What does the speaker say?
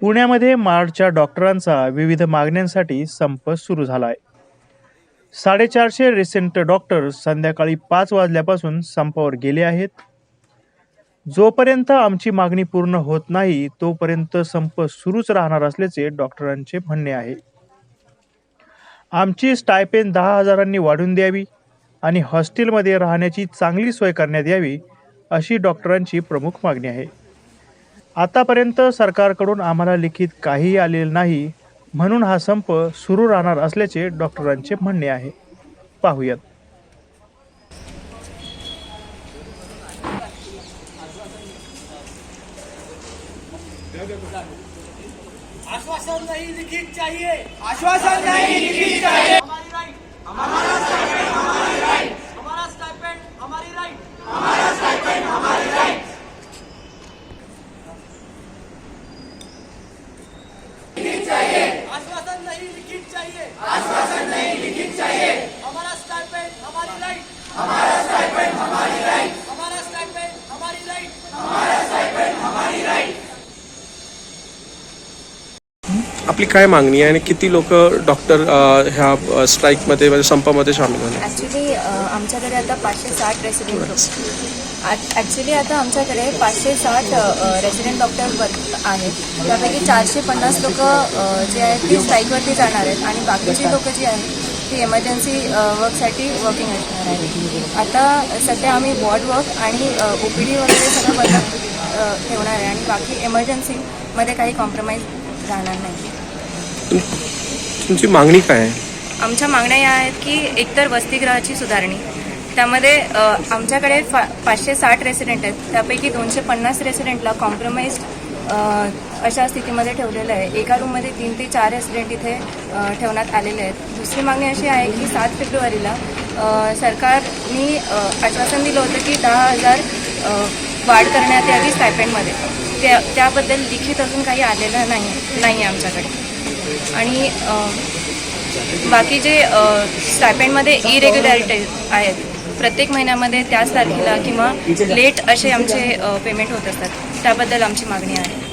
पुण्यामध्ये मार्डच्या डॉक्टरांचा विविध मागण्यांसाठी संप सुरू झाला आहे साडेचारशे रिसेंट डॉक्टर संध्याकाळी पाच वाजल्यापासून संपावर गेले आहेत. जोपर्यंत आमची मागणी पूर्ण होत नाही तोपर्यंत संप सुरूच राहणार असल्याचे डॉक्टरांचे म्हणणे आहे. आमची स्टायपेन दहा हजारांनी वाढवून द्यावी आणि हॉस्टेलमध्ये राहण्याची चांगली सोय करण्यात यावी अशी डॉक्टरांची प्रमुख मागणी आहे. आतापर्यंत सरकारकडून आम्हाला लिखित काहीही आलेलं नाही म्हणून हा संप सुरू राहणार असल्याचे डॉक्टरांचे म्हणणे आहे. पाहूयात. आश्वासन नहीं लिखित चाहिए. आश्वासन नहीं लिखित चाहिए. हमारी राइट हमारा स्टाइपेंड हमारी राइट हमारा स्टाइपेंड हमारी राइट आश्वासन नहीं लिखित चाहिए। आश्वासन नहीं लिखित चाहिए हमारा स्टाइपेंड हमारी राइट हमारा स्टाइपेंड हमारी राइट हमारा स्टाइपेंड हमारी राइट आपली काय मागणी आहे आणि किती लोक डॉक्टर ह्या स्ट्राईकमध्ये म्हणजे संपामध्ये सामील झाले? ॲक्च्युली आमच्याकडे आता पाचशे साठ रेसिडेंट ॲक्च्युली आता आमच्याकडे पाचशे साठ रेसिडेंट डॉक्टर वर्क आहेत. त्यापैकी चारशे पन्नास लोक जे आहेत ती स्ट्राईकवरती जाणार आहेत आणि बाकीची लोक जी आहेत ती एमर्जन्सी वर्कसाठी वर्किंग असणार आहेत. आता सध्या आम्ही वॉर्ड वर्क आणि ओ पी डी वगैरे सगळं बंद ठेवणार आहे आणि बाकी एमर्जन्सीमध्ये काही कॉम्प्रोमाइज राहणार नाही. तुमची मागणी काय आहे? आमच्या मागण्या या आहेत की एकतर वसतिगृहाची सुधारणी. त्यामध्ये आमच्याकडे फा पाचशे साठ रेसिडेंट आहेत. त्यापैकी दोनशे पन्नास रेसिडेंटला कॉम्प्रोमाइज्ड अशा स्थितीमध्ये ठेवलेलं आहे. एका रूममध्ये तीन ते चार रेसिडेंट इथे ठेवण्यात आलेले आहेत. दुसरी मागणी अशी आहे की सात फेब्रुवारीला सरकारनी आश्वासन दिलं होतं की दहा हजार वाढ करण्यात यावी स्टायपेंडमध्ये त्या त्याबद्दल लिखित अजून काही आलेलं नाही नाही आहे आमच्याकडे. आणि बाकी जे स्टायपेंडमध्ये इरेग्युलॅरिटी आहेत प्रत्येक महिन्यामध्ये त्याच तारखेला किंवा लेट असे आमचे पेमेंट होत असतात. त्याबद्दल आमची मागणी आहे.